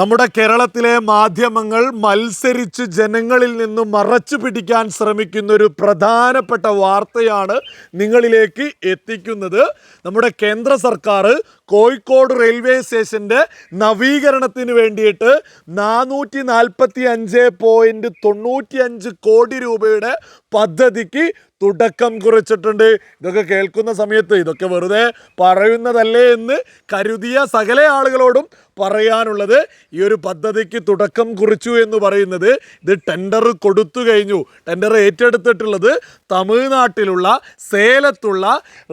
നമ്മുടെ കേരളത്തിലെ മാധ്യമങ്ങൾ മത്സരിച്ച് ജനങ്ങളിൽ നിന്നും മറച്ചു പിടിക്കാൻ ശ്രമിക്കുന്ന ഒരു പ്രധാനപ്പെട്ട വാർത്തയാണ് നിങ്ങളിലേക്ക് എത്തിക്കുന്നത്. നമ്മുടെ കേന്ദ്ര സർക്കാർ കോഴിക്കോട് റെയിൽവേ സ്റ്റേഷന്റെ നവീകരണത്തിന് വേണ്ടിയിട്ട് നാനൂറ്റി നാൽപ്പത്തി അഞ്ച് പോയിന്റ് തൊണ്ണൂറ്റി അഞ്ച് കോടി രൂപയുടെ പദ്ധതിക്ക് തുടക്കം കുറിച്ചിട്ടുണ്ട്. ഇതൊക്കെ കേൾക്കുന്ന സമയത്ത് ഇതൊക്കെ വെറുതെ പറയുന്നതല്ലേ എന്ന് കരുതിയ സകല ആളുകളോടും പറയാനുള്ളത് ഈ ഒരു പദ്ധതിക്ക് തുടക്കം കുറിച്ചു എന്ന് പറയുന്നത് ഇത് ടെൻഡർ കൊടുത്തു കഴിഞ്ഞു. ടെൻഡർ ഏറ്റെടുത്തിട്ടുള്ളത് തമിഴ്നാട്ടിലുള്ള സേലത്തുള്ള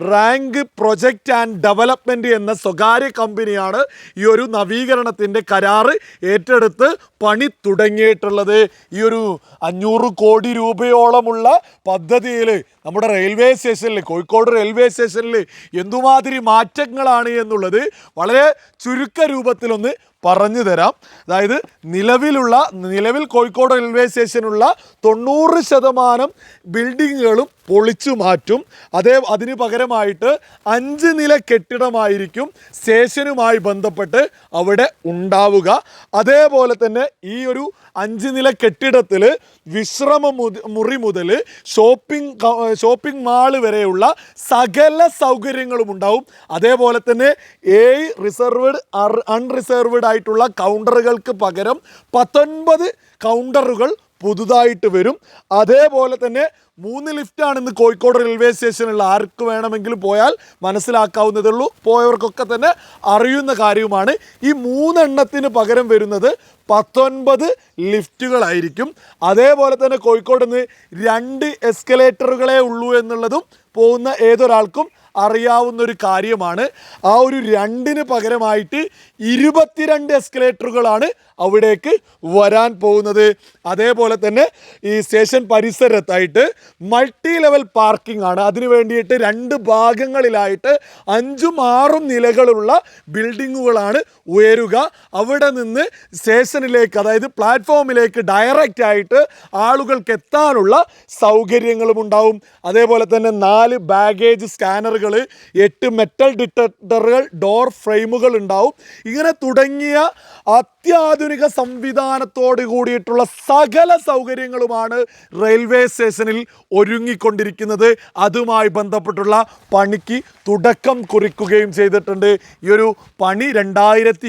റാങ്ക് പ്രൊജക്റ്റ് ആൻഡ് ഡെവലപ്മെന്റ് എന്ന സ്വകാര്യ കമ്പനിയാണ് ഈ ഒരു നവീകരണത്തിന്റെ കരാറ് ഏറ്റെടുത്ത് പണി തുടങ്ങിയിട്ടുള്ളത്. ഈ ഒരു അഞ്ഞൂറ് കോടി രൂപയോളമുള്ള പദ്ധതിയിൽ നമ്മുടെ റെയിൽവേ സ്റ്റേഷനിൽ കോഴിക്കോട് റെയിൽവേ സ്റ്റേഷനിൽ എന്തുമാതിരി മാറ്റങ്ങളാണ് എന്നുള്ളത് വളരെ ചുരുക്ക രൂപത്തിലൊന്ന് പറഞ്ഞു തരാം. അതായത് നിലവിലുള്ള നിലവിൽ കോഴിക്കോട് റെയിൽവേ സ്റ്റേഷനുള്ള തൊണ്ണൂറ് ശതമാനം ബിൽഡിങ്ങുകളും പൊളിച്ചു മാറ്റും. അതേ അതിന് പകരമായിട്ട് അഞ്ച് നില കെട്ടിടമായിരിക്കും സ്റ്റേഷനുമായി ബന്ധപ്പെട്ട് അവിടെ ഉണ്ടാവുക. അതേപോലെ തന്നെ ഈ ഒരു അഞ്ച് നില കെട്ടിടത്തിൽ വിശ്രമ മുറി മുതൽ ഷോപ്പിംഗ് ഷോപ്പിംഗ് മാൾ വരെയുള്ള സകല സൗകര്യങ്ങളും ഉണ്ടാവും. അതേപോലെ തന്നെ ഏഴ് റിസർവ്ഡ് അൺറിസർവ്ഡ് ആയിട്ടുള്ള കൗണ്ടറുകൾക്ക് പകരം പത്തൊൻപത് കൗണ്ടറുകൾ പുതുതായിട്ട് വരും. അതേപോലെ തന്നെ മൂന്ന് ലിഫ്റ്റാണ് ഇന്ന് കോഴിക്കോട് റെയിൽവേ സ്റ്റേഷനിലുള്ള ആർക്ക് വേണമെങ്കിലും പോയാൽ മനസ്സിലാക്കാവുന്നതേ ഉള്ളൂ പോയവർക്കൊക്കെ തന്നെ അറിയുന്ന കാര്യവുമാണ്. ഈ മൂന്നെണ്ണത്തിന് പകരം വരുന്നത് പത്തൊൻപത് ലിഫ്റ്റുകളായിരിക്കും അതേപോലെ തന്നെ കോഴിക്കോട് നിന്ന് രണ്ട് എസ്കലേറ്ററുകളേ ഉള്ളൂ എന്നുള്ളതും പോകുന്ന ഏതൊരാൾക്കും അറിയാവുന്ന ഒരു കാര്യമാണ്. ആ ഒരു രണ്ടിന് പകരമായിട്ട് ഇരുപത്തിരണ്ട് എസ്കലേറ്ററുകളാണ് അവിടേക്ക് വരാൻ പോകുന്നത്. അതേപോലെ തന്നെ ഈ സ്റ്റേഷൻ പരിസരത്തായിട്ട് മൾട്ടി ലെവൽ പാർക്കിംഗ് ആണ്. അതിന് വേണ്ടിയിട്ട് രണ്ട് ഭാഗങ്ങളിലായിട്ട് അഞ്ചും ആറും നിലകളുള്ള ബിൽഡിങ്ങുകളാണ് ഉയരുക. അവിടെ നിന്ന് സ്റ്റേഷനിലേക്ക് അതായത് പ്ലാറ്റ്ഫോമിലേക്ക് ഡയറക്റ്റ് ആയിട്ട് ആളുകൾക്ക് എത്താനുള്ള സൗകര്യങ്ങളും ഉണ്ടാവും. അതേപോലെ തന്നെ നാല് ബാഗേജ് സ്കാനറുകൾ എട്ട് മെറ്റൽ ഡിറ്റക്ടറുകൾ ഡോർ ഫ്രെയിമുകൾ ഉണ്ടാവും. ഇങ്ങനെ തുടങ്ങിയ അത്യാധുനിക സംവിധാനത്തോട് കൂടിയിട്ടുള്ള സകല സൗകര്യങ്ങളുമാണ് റെയിൽവേ സ്റ്റേഷനിൽ ഒരുങ്ങിക്കൊണ്ടിരിക്കുന്നത്. അതുമായി ബന്ധപ്പെട്ടുള്ള പണിക്ക് തുടക്കം കുറിക്കുകയും ചെയ്തിട്ടുണ്ട്. ഈ ഒരു പണി രണ്ടായിരത്തി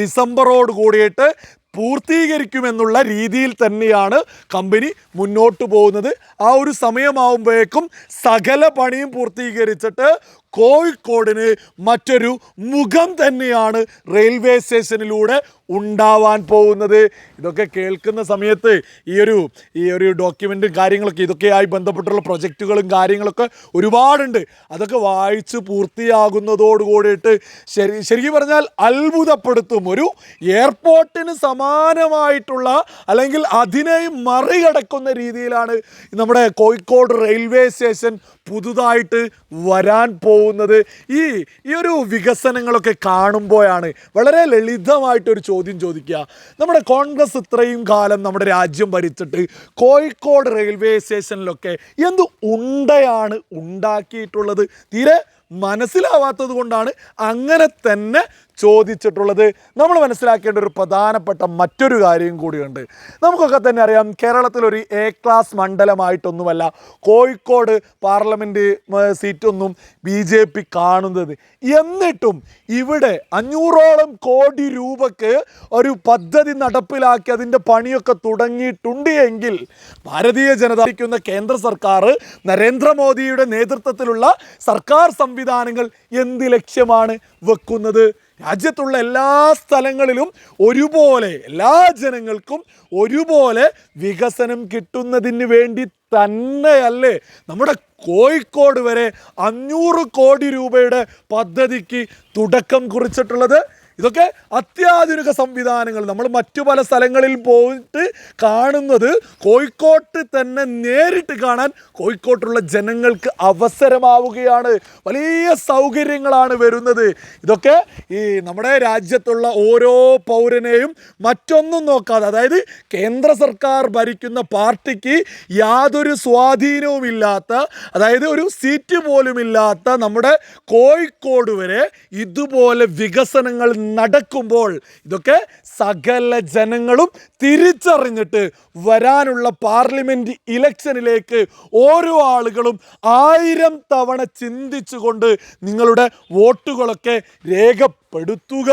ഡിസംബറോട് കൂടിയിട്ട് പൂർത്തീകരിക്കുമെന്നുള്ള രീതിയിൽ തന്നെയാണ് കമ്പനി മുന്നോട്ട് പോകുന്നത്. ആ ഒരു സമയമാവുമ്പോഴേക്കും സകല പണിയും പൂർത്തീകരിച്ചിട്ട് കോഴിക്കോടിന് മറ്റൊരു മുഖം തന്നെയാണ് റെയിൽവേ സ്റ്റേഷനിലൂടെ ഉണ്ടാവാൻ പോകുന്നത്. ഇതൊക്കെ കേൾക്കുന്ന സമയത്ത് ഈ ഒരു ഈ ഒരു ഡോക്യുമെന്റും കാര്യങ്ങളൊക്കെ ഇതൊക്കെയായി ബന്ധപ്പെട്ടുള്ള പ്രൊജക്റ്റുകളും കാര്യങ്ങളൊക്കെ ഒരുപാടുണ്ട്. അതൊക്കെ വായിച്ച് പൂർത്തിയാകുന്നതോടുകൂടിയിട്ട് ശരി ശരിക്കും പറഞ്ഞാൽ അത്ഭുതപ്പെടുത്തും. ഒരു എയർപോർട്ടിന് സമാനമായിട്ടുള്ള അല്ലെങ്കിൽ അതിനെയും മറികടക്കുന്ന രീതിയിലാണ് നമ്മുടെ കോഴിക്കോട് റെയിൽവേ സ്റ്റേഷൻ പുതുതായിട്ട് വരാൻ പോകുന്നത്. ഈ ഈ ഒരു വികസനങ്ങളൊക്കെ കാണുമ്പോഴാണ് വളരെ ലളിതമായിട്ടൊരു ചോദ്യം ചോദിക്കുക. നമ്മുടെ കോൺഗ്രസ് ഇത്രയും കാലം നമ്മുടെ രാജ്യം ഭരിച്ചിട്ട് കോഴിക്കോട് റെയിൽവേ സ്റ്റേഷനിലൊക്കെ എന്ത് ഉണ്ടയാണ് ഉണ്ടാക്കിയിട്ടുള്ളത്? തീരെ മനസ്സിലാവാത്തത് കൊണ്ടാണ് അങ്ങനെ തന്നെ ചോദിച്ചിട്ടുള്ളത്. നമ്മൾ മനസ്സിലാക്കേണ്ട ഒരു പ്രധാനപ്പെട്ട മറ്റൊരു കാര്യം കൂടിയുണ്ട്. നമുക്കൊക്കെ തന്നെ അറിയാം കേരളത്തിലൊരു എ ക്ലാസ് മണ്ഡലമായിട്ടൊന്നുമല്ല കോഴിക്കോട് പാർലമെന്റ് സീറ്റൊന്നും ബി ജെ പി കാണുന്നത്. എന്നിട്ടും ഇവിടെ അഞ്ഞൂറോളം കോടി രൂപക്ക് ഒരു പദ്ധതി നടപ്പിലാക്കി അതിന്റെ പണിയൊക്കെ തുടങ്ങിയിട്ടുണ്ട് എങ്കിൽ ഭാരതീയ ജനത കേന്ദ്ര സർക്കാർ നരേന്ദ്രമോദിയുടെ നേതൃത്വത്തിലുള്ള സർക്കാർ സംവിധാനങ്ങൾ എന്ത് ലക്ഷ്യമാണ് വെക്കുന്നത്? രാജ്യത്തുള്ള എല്ലാ സ്ഥലങ്ങളിലും ഒരുപോലെ എല്ലാ ജനങ്ങൾക്കും ഒരുപോലെ വികസനം കിട്ടുന്നതിന് വേണ്ടി തന്നെയല്ലേ നമ്മുടെ കോഴിക്കോട് വരെ അഞ്ഞൂറ് കോടി രൂപയുടെ പദ്ധതിക്ക് തുടക്കം കുറിച്ചിട്ടുള്ളത്? ഇതൊക്കെ അത്യാധുനിക സംവിധാനങ്ങൾ. നമ്മൾ മറ്റു പല സ്ഥലങ്ങളിൽ പോയിട്ട് കാണുന്നത് കോഴിക്കോട്ട് തന്നെ നേരിട്ട് കാണാൻ കോഴിക്കോട്ടുള്ള ജനങ്ങൾക്ക് അവസരമാവുകയാണ്. വലിയ സൗകര്യങ്ങളാണ് വരുന്നത്. ഇതൊക്കെ ഈ നമ്മുടെ രാജ്യത്തുള്ള ഓരോ പൗരനെയും മറ്റൊന്നും നോക്കാതെ അതായത് കേന്ദ്ര സർക്കാർ ഭരിക്കുന്ന പാർട്ടിക്ക് യാതൊരു സ്വാധീനവും ഇല്ലാത്ത അതായത് ഒരു സീറ്റ് പോലും ഇല്ലാത്ത നമ്മുടെ കോഴിക്കോട് വരെ ഇതുപോലെ വികസനങ്ങൾ നടക്കുമ്പോൾ ഇതൊക്കെ സകല ജനങ്ങളും തിരിച്ചറിഞ്ഞിട്ട് വരാനുള്ള പാർലമെന്റ് ഇലക്ഷനിലേക്ക് ഓരോ ആളുകളും ആയിരം തവണ ചിന്തിച്ചുകൊണ്ട് നിങ്ങളുടെ വോട്ടുകളൊക്കെ രേഖപ്പെടുത്തുക.